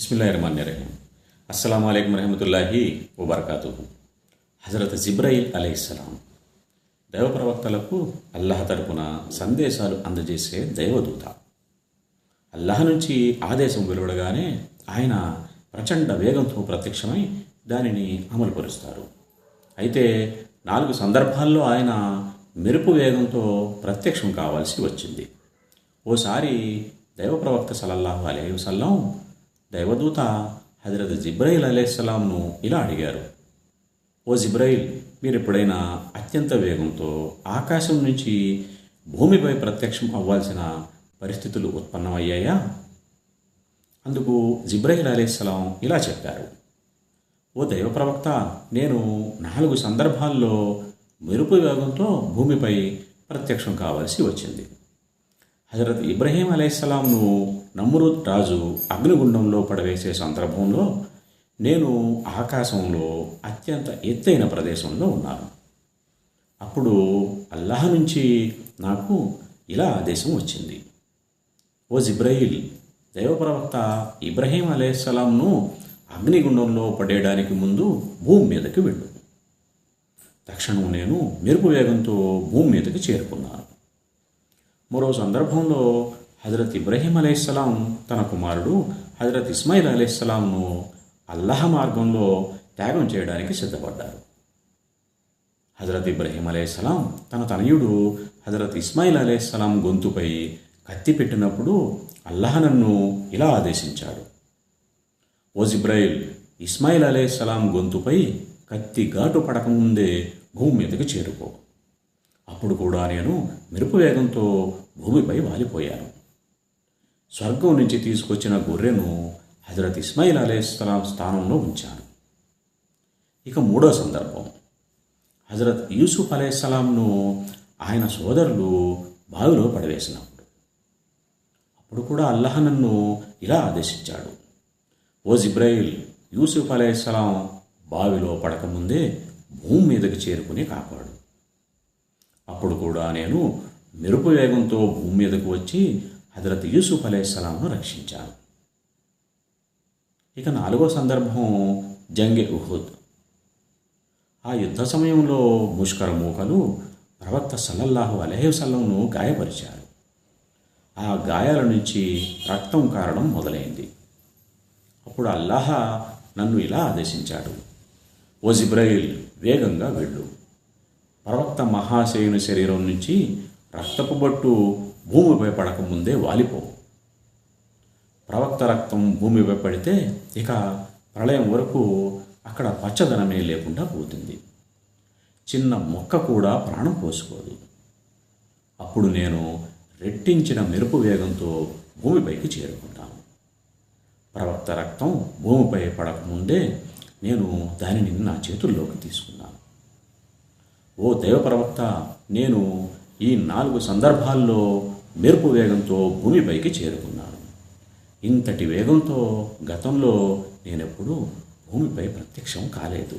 బిస్మిల్లా రహమాన్ రహీం అస్సలం అయికం రహమతుల్లాహి వబర్కాతు హజరత్ జిబ్రాయిల్ అలైస్లాం దైవ ప్రవక్తలకు అల్లాహ్ తరపున సందేశాలు అందజేసే దైవదూత. అల్లాహ్ నుంచి ఆదేశం వెలువడగానే ఆయన ప్రచండ వేగంతో ప్రత్యక్షమై దానిని అమలుపరుస్తారు. అయితే నాలుగు సందర్భాల్లో ఆయన మెరుపు వేగంతో ప్రత్యక్షం కావాల్సి వచ్చింది. ఓసారి దైవ ప్రవక్త సలల్లాహు అలైవసల్లం దైవదూత హజరత్ జిబ్రాయిల్ అలైహిస్సలాంను ఇలా అడిగారు ఓ జిబ్రాయిల్ మీరు ఎప్పుడైనా అత్యంత వేగంతో ఆకాశం నుంచి భూమిపై ప్రత్యక్షం అవ్వాల్సిన పరిస్థితులు ఉత్పన్నమయ్యాయా? అందుకు జిబ్రాయిల్ అలైహిస్సలాం ఇలా చెప్పారు ఓ దైవ ప్రవక్త నేను నాలుగు సందర్భాల్లో మెరుపు వేగంతో భూమిపై ప్రత్యక్షం కావాల్సి వచ్చింది. హజరత్ ఇబ్రహీం అలైహిస్సలాంను నమ్రుద్ రాజు అగ్నిగుండంలో పడవేసే సందర్భంలో నేను ఆకాశంలో అత్యంత ఎత్తైన ప్రదేశంలో ఉన్నాను. అప్పుడు అల్లాహ్ నుంచి నాకు ఇలా ఆదేశం వచ్చింది. ఓ జిబ్రహీల్ దైవప్రవక్త ఇబ్రహీం అలైహిస్సలాంను అగ్నిగుండంలో పడేయడానికి ముందు భూమి మీదకి వెళ్ళు. తక్షణం నేను మెరుపు వేగంతో భూమి మీదకి చేరుకున్నాను. మరో సందర్భంలో హజరత్ ఇబ్రహీం అలైహిస్సలాం తన కుమారుడు హజరత్ ఇస్మాయిల్ అలైహిస్సలాంను అల్లహ మార్గంలో త్యాగం చేయడానికి సిద్ధపడ్డారు. హజరత్ ఇబ్రహీం అలైహిస్సలాం తన తనయుడు హజరత్ ఇస్మాయిల్ అలైహిస్సలాం గొంతుపై కత్తి పెట్టినప్పుడు అల్లాహ్ నన్ను ఇలా ఆదేశించాడు. ఓ జిబ్రాయిల్ ఇస్మాయిల్ అలైహిస్సలాం గొంతుపై కత్తి ఘాటు పడకముందే భూమి మీదకి చేరుకో. అప్పుడు కూడా నేను మెరుపు వేగంతో భూమిపై వాలిపోయాను. స్వర్గం నుంచి తీసుకొచ్చిన గొర్రెను హజరత్ ఇస్మాయిల్ అలైహిస్సలాం స్థానంలో ఉంచాను. ఇక మూడో సందర్భం. హజరత్ యూసుఫ్ అలైహిస్సలాంను ఆయన సోదరులు బావిలో పడవేసినప్పుడు. అప్పుడు కూడా అల్లాహ్ నన్ను ఇలా ఆదేశించాడు. ఓ జిబ్రాయిల్ యూసుఫ్ అలైహిస్సలాం బావిలో పడకముందే భూమి మీదకి చేరుకుని కాపాడు. అప్పుడు కూడా నేను మెరుపు వేగంతో భూమి మీదకు వచ్చి హజరత్ యూసుఫ్ అలైహిస్సలాంను రక్షించాను. ఇక నాలుగో సందర్భం జంగే ఉహుద్. ఆ యుద్ధ సమయంలో ముష్కర మూకలు ప్రవక్త సల్లల్లాహు అలహేసల్లంను గాయపరిచారు. ఆ గాయాల నుంచి రక్తం కారడం మొదలైంది. అప్పుడు అల్లాహ నన్ను ఇలా ఆదేశించాడు. ఓ జిబ్రయిల్ వేగంగా వెళ్ళు. ప్రవక్త మహాశయుని శరీరం నుంచి రక్తపు బట్టు భూమిపై పడకముందే వాలిపోవు. ప్రవక్త రక్తం భూమిపై పడితే ఇక ప్రళయం వరకు అక్కడ పచ్చదనమే లేకుండా పోతుంది. చిన్న మొక్క కూడా ప్రాణం పోసుకోదు. అప్పుడు నేను రెట్టించిన మెరుపు వేగంతో భూమిపైకి చేరుకుంటాను. ప్రవక్త రక్తం భూమిపై పడకముందే నేను దానిని నా చేతుల్లోకి తీసుకున్నాను. ఓ దైవప్రవక్త నేను ఈ నాలుగు సందర్భాల్లో మెరుపు వేగంతో భూమిపైకి చేరుకున్నాను. ఇంతటి వేగంతో గతంలో నేనెప్పుడూ భూమిపై ప్రత్యక్షం కాలేదు.